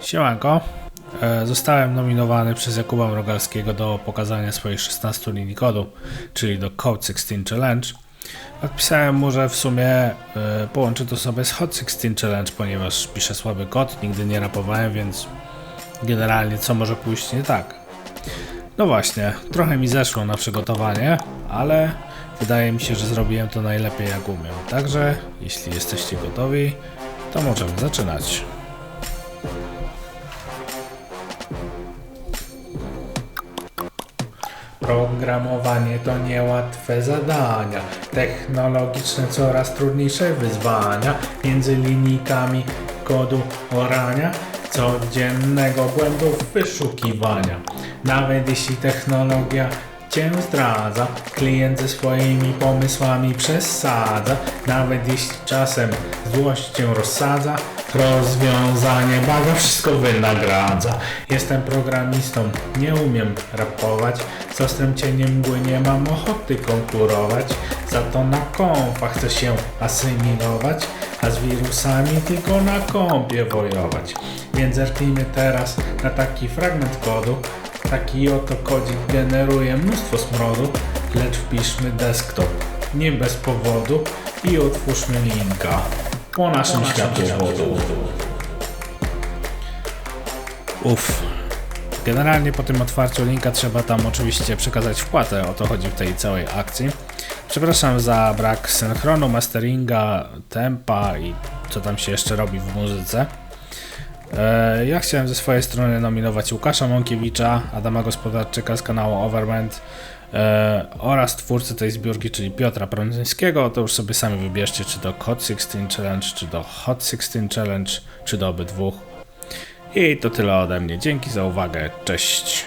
Siemanko. E, Zostałem nominowany przez Jakuba Mrogalskiego do pokazania swoich 16 linii kodu, czyli do Code 16 Challenge. Odpisałem mu, że w sumie e, połączę to sobie z Hot 16 Challenge, ponieważ piszę słaby kod, nigdy nie rapowałem, więc generalnie co może pójść nie tak. No właśnie, trochę mi zeszło na przygotowanie, ale wydaje mi się, że zrobiłem to najlepiej jak umiem. Także, jeśli jesteście gotowi, to możemy zaczynać. Programowanie to niełatwe zadania, technologiczne coraz trudniejsze wyzwania, między linijkami kodu orania, codziennego błędów wyszukiwania. Nawet jeśli technologia cię zdradza, klient ze swoimi pomysłami przesadza, nawet jeśli czasem złość cię rozsadza, rozwiązanie baga wszystko wynagradza. Jestem programistą, nie umiem rapować, z ostrym cieniem mgły nie mam ochoty konkurować, za to na kompach chcę się asymilować, a z wirusami tylko na kompie wojować. Więc zerknijmy teraz na taki fragment kodu, Taki oto kodzik generuje mnóstwo smrodu, lecz wpiszmy desktop, nie bez powodu i otwórzmy linka po naszym światłowodu. Uff. Generalnie po tym otwarciu linka trzeba tam oczywiście przekazać wpłatę, o to chodzi w tej całej akcji. Przepraszam za brak synchronu, masteringa, tempa i co tam się jeszcze robi w muzyce. E, Ja chciałem ze swojej strony nominować Łukasza Mąkiewicza, Adama Gospodarczyka z kanału Overment oraz twórcę tej zbiórki, czyli Piotra Prądzyńskiego. To już sobie sami wybierzcie, czy do Hot 16 Challenge, czy do Hot 16 Challenge, czy do obydwu. I to tyle ode mnie. Dzięki za uwagę. Cześć.